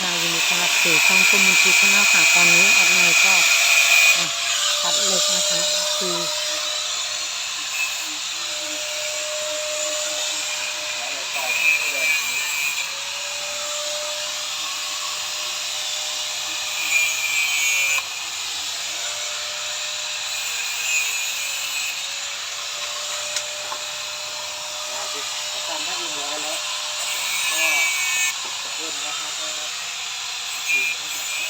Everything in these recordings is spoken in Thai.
ค่ะยินดีต้อนรับสู่ช่องคุณมุนทิพย์นะค่ะตอนนี้แอดไนก็ตัดเหล็กนะคะคือ ทำได้เรียบร้อยแล้วก็เพิ่มนะครับก็ถึง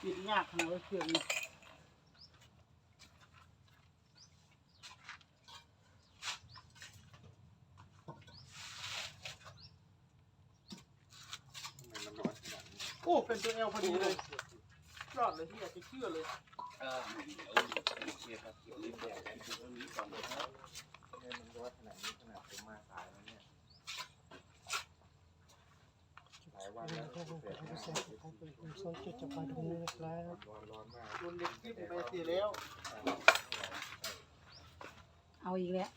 ครับถึงนะครับแต่ว่าแล้วไปใช้เลยนะครับไปมาแล้วมาแล้วที่มีปัญหาติดเชื่อนนี้ครับเลยากขนาดเครื่องโอ้เป็นตัวเอลพอดีเลยยอดเลยที่อยากจะเชื่อเลยเออเดี๋ยวโอเคครับเดี๋ยวรีบแจกกันคือเรื่องนี้ก่อนนะครับเนี่ยมันร้อนขนาดนี้ขนาดผมมาสายแล้วเนี่ย หลายวันแล้วที่เกิดเหตุการณ์โซจุดจะไปตรงนี้นะครับร้อนร้อนมากโดนเด็กจิ้มไปเสียแล้วเอาอีกแล้ว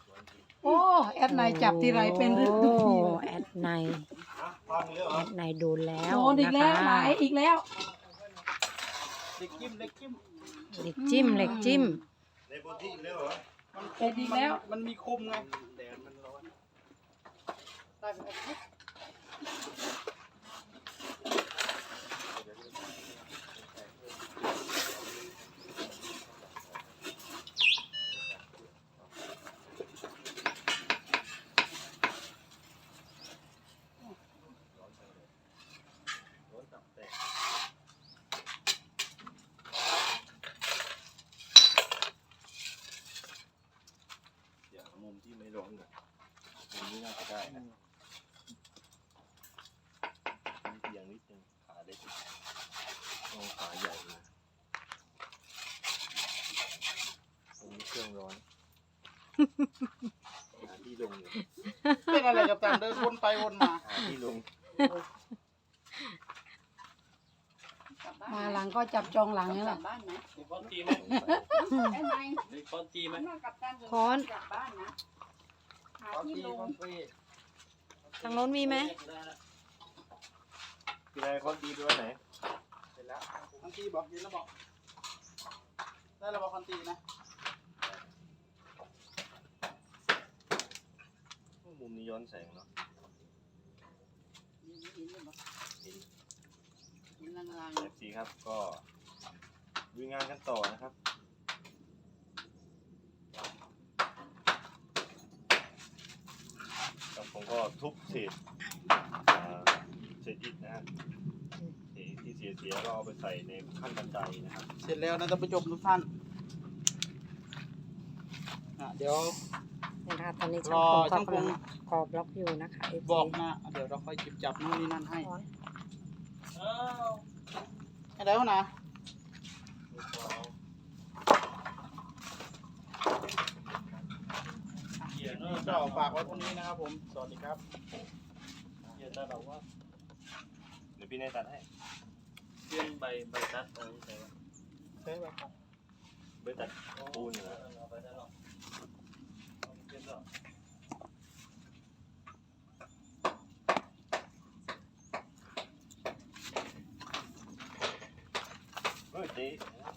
โอ้ แอดไนจับทีไรเป็นเรื่องทุกทีโอ้แอดในตอนนี้เหรแออดในโดนแล้วโดนอีกแล้วหลายอีกแล้วเด็กจิ้มเด็กจิ้มเหล็กจิ้มเหล็กจิ้มในพื้นที่แล้วเหรอมันคเป็นมอีกมันแล้ว มันมีคมไงแดดมันร้อนได้ไหมครับ ร้อนตับแตกเดี๋ยวมุมที่ไม่ร้อนก่อนมุ มนี้น่าจะได้นะมีเพียงนิดนึงขาเล็กต้องขาใหญ่นะตรงนี้เครื่องร้อนหาที่ลงอยู่เป็นอะไรกับตันเดินวนไปวนมา หาที่ลงมาหลังก็จับจองหลังนี่แหละ บ้านไหมคอนตีไหมไอ้ไงคอนตีไหม มันกับการค้อน กลับบ้านนะหาคอนที่ตีลงคอนตี ทางโน้นมีไหมคืออะไรคอนตีตัวไหนเสร็จแล้วคอนตีบอกยินแล้วบอก ได้แล้วบอกคอนตีนะมุมนี้ย้อนแสงเนาะยินยินเลยบอกเห็นยินลางเอฟซีครับก็ดูงานกันต่อนะครับ ครับผม ก็ทุบเศษอ่าเศษอิฐนะฮะเศษที่เสียเสียๆก็เอาไปใส่ในขั้นบันไดนะครับเสร็จแล้วนะท่านผู้ชมทุกท่านอะเดี๋ยวนี่นะคะตอนนี้รอช่างพงก็ช่างพงกำลังกอบล็อกอยู่นะคะ FC บอกนะเดี๋ยวเราค่อยจิบจับนู่นนี่นั่นให้โอ้ยให้แล้วนะก็ ฝากไว้พรุ่งนี้นะครับผม สวัสดีครับเดี๋ยวพี่นายตัดให้เรื่องใบใบตัดอะไรใช่ไหมใช่ไหมครับไปตัดปูนเหรอเอาไปได้หรอกเอาไปเป็นหรอกเฮ้ยเ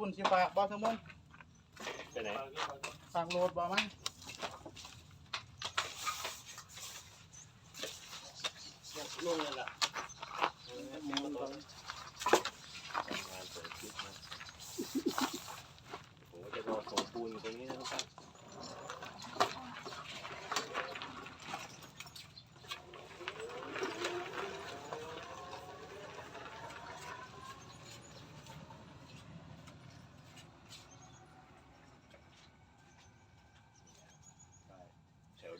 จ๊จะไปพุ่นสิฝากบอสมุนไปไหนฝากโหลดบอมั้งลงเลยล่ะทำงานเปิดคลิปนะผมก็จะรอส่งปูนอยู่ตรงนี้นะครับ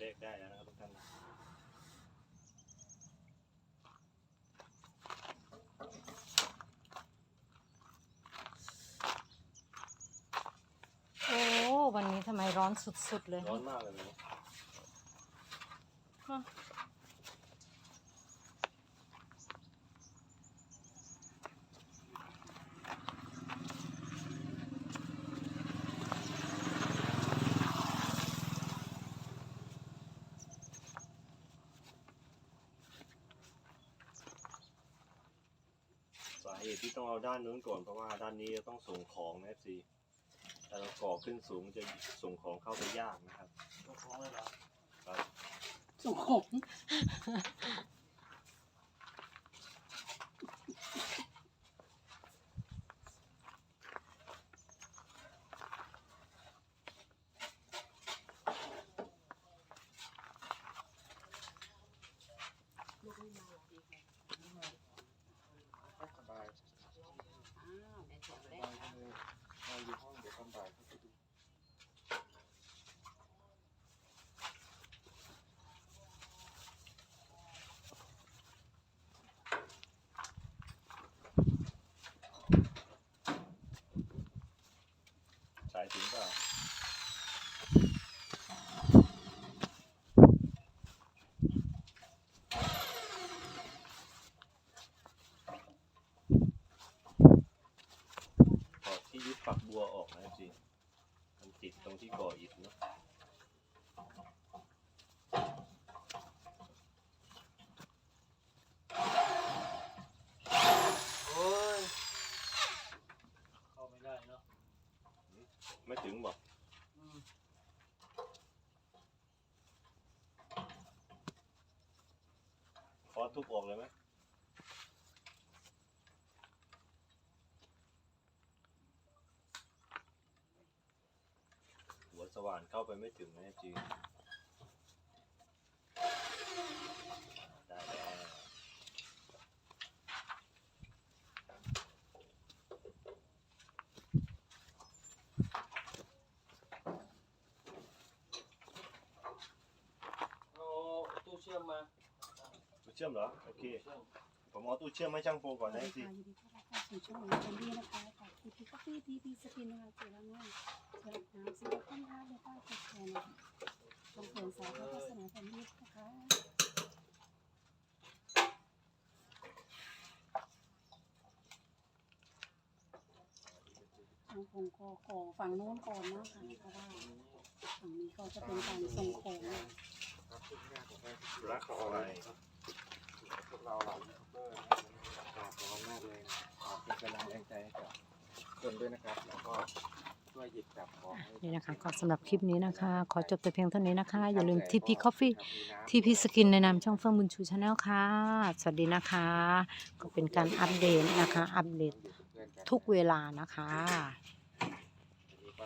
ได้แล้วนะครับทุกท่านนะโอ้ วันนี้ทำไมร้อนสุดๆเลยร้อนมากเลยนะ เหตุที่ต้องเอาด้านนู้นก่อนเพราะว่าด้านนี้จะต้องส่งของนะ FC แต่เราก่อขึ้นสูงจะส่งของเข้าไปยากนะครับต้องคล้องเลยเหรอครับส่งของ สบาย อ้าวแม่เสีย ส ได้ บายเลยนอนอยู่ห้องเดี๋ยวตอนบ่ายเขาไปดู สายถึงเปล่าถอดที่ยึดฝักบัวออกนะจริงมันติดต รงที่ก่ออิฐเนอะโอ้ย เข้าไม่ได้เนาะ ไม่ถึงบอก อืม คอทุบออกเลยไหมหั วสว่านเข้าไปไม่ถึงนะจริงได้แล้วเอาตู้เชื่อมมาตู้เชื่อมเหรอ โอเคเชื่อมผมเอาตู้เชื่อมให้ช่างโฟก่อนนะสิยินดีต้อนรับเข้าสู่ช่องของคนดีนะคะฝากทีพีก็ฟีทีพีสกินนะคะเจอแล้วง่ายสำหรับน้ำซื้อต้นทางในป้ายกดแชร์นะคะต้องเปิดสายโฆษณาแบบนี้นะคะ ทางก็ขอฝั่งโน้นก่อนนะคะเพราะว่าฝั่งนี้ก็จะเป็นการส่งของนะครับทุกของอะไรพวกเราเรายูทูบเบอร์นะครับขอบคุณมากเลยนะขอเป็นกำลังแรงใจให้กับคนด้วยนะครับ แล้วก็ช่วยหยิบจับของนี่นะคะก็สำหรับคลิปนี้นะคะ ขอจบแต่เพียงเท่านี้นะคะ อย่าลืม TP ครับ Coffee มีน้ำ TP Skin ในนามช่องเฟื่องบุญชูชาแนลค่ะ สวัสดีนะคะ ก็เป็นการอัปเดตนะคะ อัปเดตทุกเวลานะคะ